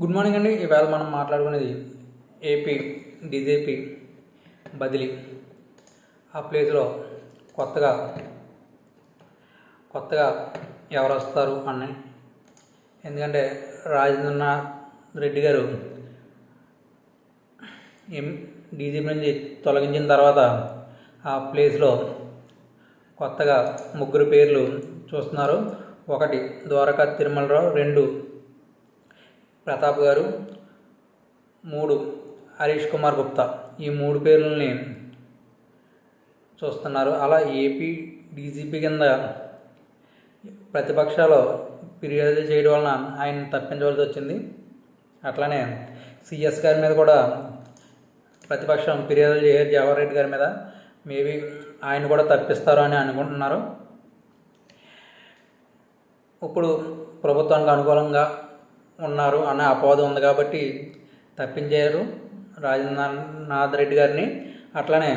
Good morning అండి. ఈవేళ మనం మాట్లాడుకునేది ఏపీ డీజేపీ బదిలీ. ఆ ప్లేస్లో కొత్తగా కొత్తగా ఎవరు వస్తారు అని. ఎందుకంటే రాజేంద్రనాథ్ రెడ్డి గారు ఎం డీజీపీ నుంచి తొలగించిన తర్వాత ఆ ప్లేస్లో కొత్తగా ముగ్గురు పేర్లు చూస్తున్నారు. ఒకటి ద్వారకా తిరుమలరావు రెండు ప్రతాప్ గారు మూడు హరీష్ కుమార్ గుప్తా. ఈ మూడు పేర్లని చూస్తున్నారు. అలా ఏపీ డీజీపీ కింద ప్రతిపక్షాలు ఫిర్యాదు చేయడం వలన ఆయన తప్పించవలసి వచ్చింది. అట్లానే సిఎస్ గారి మీద కూడా ప్రతిపక్షం ఫిర్యాదులు చేయరు. జవహర్ రెడ్డి గారి మీద మేబీ ఆయన కూడా తప్పిస్తారు అని అనుకుంటున్నారు. ఇప్పుడు ప్రభుత్వానికి అనుకూలంగా ఉన్నారు అనే అపవాదం ఉంది కాబట్టి తప్పించారు రాజేంద్రనాథ్ రెడ్డి గారిని అట్లనే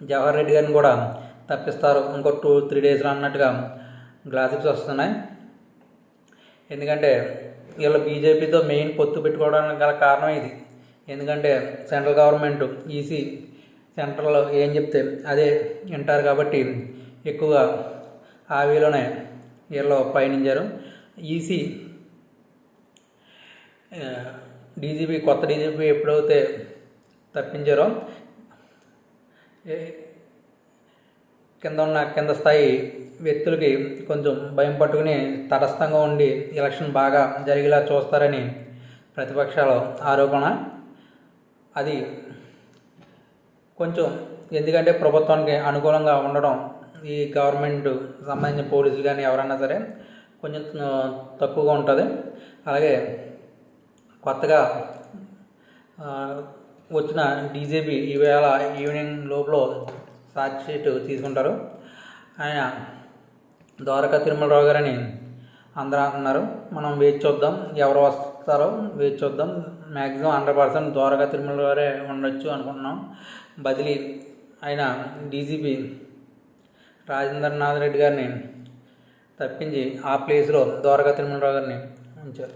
జవహర్ రెడ్డి గారిని కూడా తప్పిస్తారు. ఇంకో టూ త్రీ డేస్లో అన్నట్టుగా గ్లాసిప్స్ వస్తున్నాయి. ఎందుకంటే వీళ్ళ బీజేపీతో మెయిన్ పొత్తు పెట్టుకోవడానికి గల కారణం ఇది. ఎందుకంటే సెంట్రల్ గవర్నమెంట్ ఈసీ సెంట్రల్ ఏం చెప్తే అదే వింటారు కాబట్టి ఎక్కువగా ఆ వేలోనే వీళ్ళు పయనించారు. ఈసీ డీజీపీ కొత్త డీజీపీ ఎప్పుడైతే తప్పించారో కింద ఉన్న కింద స్థాయి వ్యక్తులకి కొంచెం భయం పట్టుకుని తటస్థంగా ఉండి ఎలక్షన్ బాగా జరిగేలా చూస్తారని ప్రతిపక్షాల ఆరోపణ. అది కొంచెం ఎందుకంటే ప్రభుత్వానికి అనుకూలంగా ఉండడం ఈ గవర్నమెంట్ సంబంధించిన పోలీసులు కానీ ఎవరైనా సరే కొంచెం తక్కువగా ఉంటుంది. అలాగే కొత్తగా వచ్చిన డీజేపీ ఈవేళ ఈవినింగ్ లోపల ఛార్జ్ షీట్ తీసుకుంటారు. ఆయన ద్వారకా తిరుమలరావు గారని అందరూ అంటున్నారు. మనం వేచి చూద్దాం ఎవరు వస్తారో వేచి చూద్దాం. Maximum hundred percent Dwaraka Tirumala గారే ఉండొచ్చు అనుకుంటున్నాం. బదిలీ ఆయన డీజీపీ రాజేంద్రనాథ్ రెడ్డి గారిని తప్పించి ఆ ప్లేస్లో ద్వారకా తిరుమలరావు గారిని ఉంచారు.